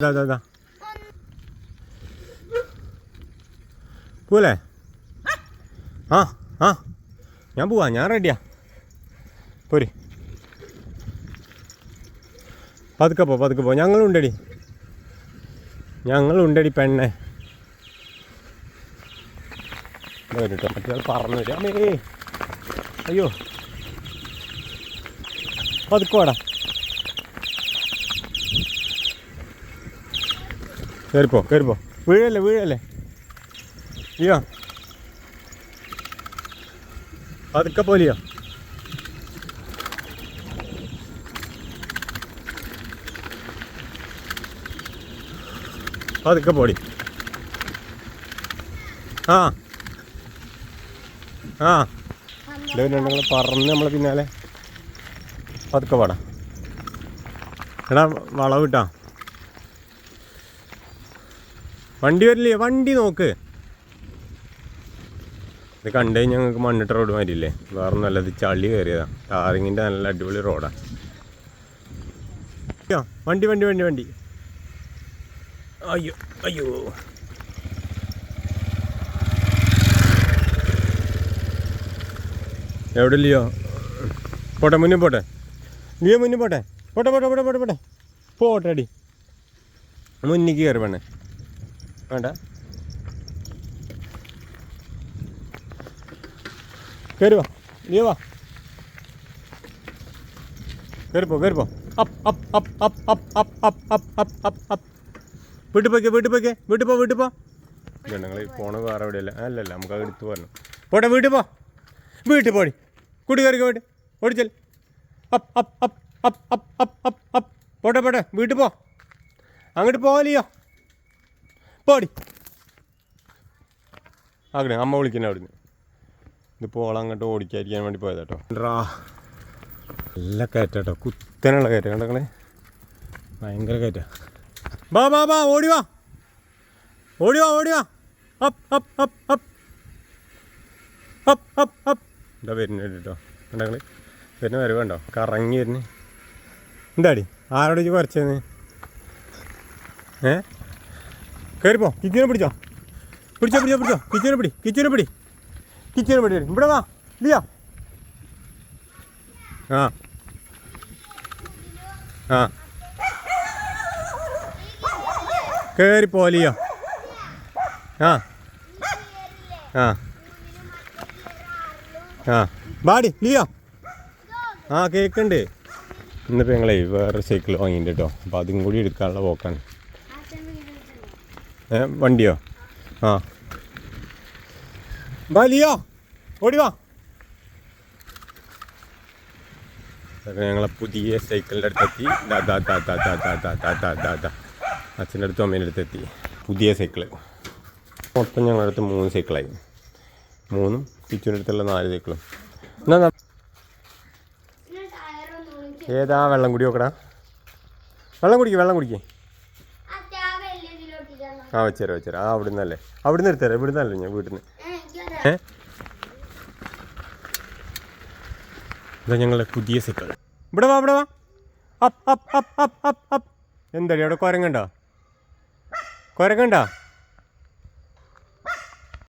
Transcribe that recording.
ഇതാ ഇതാ ഇതാ പോലേ ആ ആ. ഞാൻ പോവാ ഞാൻ റെഡിയാ പോര്. പതുക്കെ പോ പതുക്കെ പോ. ഞങ്ങളുണ്ടടി. ഞങ്ങളുണ്ടടി പെണ്ണെ. കേട്ടോ മറ്റേ പറഞ്ഞു അമ്മേ. അയ്യോ. പതുക്കോടാ കയറിപ്പോ കയറിപ്പോ വീഴല്ലേ വീഴല്ലേ? ഇയോ പതുക്കെ പോലെയോ? പതുക്കെ പോടി. ആ. ആ. നിങ്ങൾ പറഞ്ഞ് നമ്മൾ പിന്നാലെ. പതുക്കെ പാടാം. എടാ വളവിട്ടാ. വണ്ടി വരില്ലേ? വണ്ടി നോക്ക്. ഇത് കണ്ടു ഞങ്ങൾക്ക് മണ്ണിട്ട റോഡ് മാതിരില്ലേ വേറെ നല്ലത് ചളി കയറിയതാ. ടാറിങ്ങിന്റെ നല്ല അടിപൊളി റോഡാ വണ്ടി വണ്ടി വണ്ടി വണ്ടി. അയ്യോ അയ്യോ. എവിടെ ഇല്ലയോ പോട്ടെ മുന്നിൽ പോട്ടെ. ലിയോ മുന്നിൽ പോട്ടെ. പോട്ടെ പോട്ടെ പോട്ടെ പോട്ടെ പോട്ടെ. പോട്ടെ അടി മുന്നിൽ കയറി വേണേ വേണ്ട കയറി വാ നീ വാ കയറിപ്പോ കയറിപ്പോ up up up up up up up up up up up വീട്ടിൽ പോയിക്കേ വീട്ടിൽ പോയിക്കേ വീട്ടിൽ പോ വീട്ടിൽ പോ ഞങ്ങൾ ഈ പോണ വേറെ എവിടെയല്ല അല്ലല്ല നമുക്ക് അത് എടുത്ത് പോരണം പോട്ടെ വീട്ടിൽ പോ വീട്ടിൽ പോടി കൂട്ടി കയറി പോയിട്ട് ഓടിച്ചൽ up up up up up up up up പോട്ടെ പോട്ടെ വീട്ടിൽ പോ അങ്ങോട്ട് പോകലിയോ പോടി. ആകണേ അമ്മ വിളിക്കണേ അവിടുന്ന്. ഇതിപ്പോൾ ഓളം അങ്ങോട്ട് ഓടിക്കാതിരിക്കാൻ വേണ്ടി പോയതാട്ടോ ഡ്രാ നല്ല കയറ്റാട്ടോ കുത്തനുള്ള കയറ്റം കണ്ടങ്ങളെ ഭയങ്കര കയറ്റ. ബാ ബാ ബാ ഓടി വാ. ഓടി വാ ഓടി വാ. Up up up up up up up എന്താ വരുന്നത് കേട്ടോ കണ്ടങ്ങൾ വരുന്ന കറങ്ങി വരുന്നേ. എന്താടി? ആരോട് കുറച്ചേന്ന് ഏ? കയറിപ്പോ കിച്ചനെ പിടിച്ചോ. പിടിച്ചോ പിടിച്ചോ പിടിച്ചോ. കിച്ചനെ പിടി കിച്ചനെ പിടി. കിച്ചനെ പിടി ഇവിടെ വാ. ഇല്ല. ആ. ആ. കയറിപ്പോ ലിയോ ആ. ആ. ആ. ബാടി ലിയോ. ആ കേൾക്കണ്ടേ ഇന്നിപ്പോൾ ഞങ്ങളെ വേറെ സൈക്കിൾ വാങ്ങിയിട്ടുണ്ട് കേട്ടോ അപ്പോൾ അതും കൂടി എടുക്കാനുള്ള പോക്കാണ്. വണ്ടിയോ ആ വാ ലിയോ ഓടി വാ ഞങ്ങളെ പുതിയ സൈക്കിളിന്റെ അടുത്തെത്തി അച്ഛന്റെ അടുത്തും അമ്മേന്റെ അടുത്തെത്തി പുതിയ സൈക്കിൾ മൊത്തം ഞങ്ങളുടെ അടുത്ത് മൂന്ന് സൈക്കിളായി മൂന്നും പിച്ചുവിന്റെ അടുത്തുള്ള നാല് സൈക്കിളും എന്നാ ഏതാ വെള്ളം കുടി നോക്കടാ വെള്ളം കുടിക്കുക വെള്ളം കുടിക്കുക ആ വെച്ചേരാ വെച്ചേരാ. ആ അവിടെ നിന്നല്ലേ അവിടെ നിന്ന് എടുത്തേരാ ഇവിടെ നിന്നല്ലേ ഞാൻ വീട്ടിൽ നിന്ന് ഏ? ഇതാ ഞങ്ങളുടെ പുതിയ സൈക്കിൾ ഇവിടെ വാ ഇവിടെ വാ. Up up up up up up. എന്താടി അവിടെ കുരങ്ങണ്ട? കുരങ്ങണ്ട?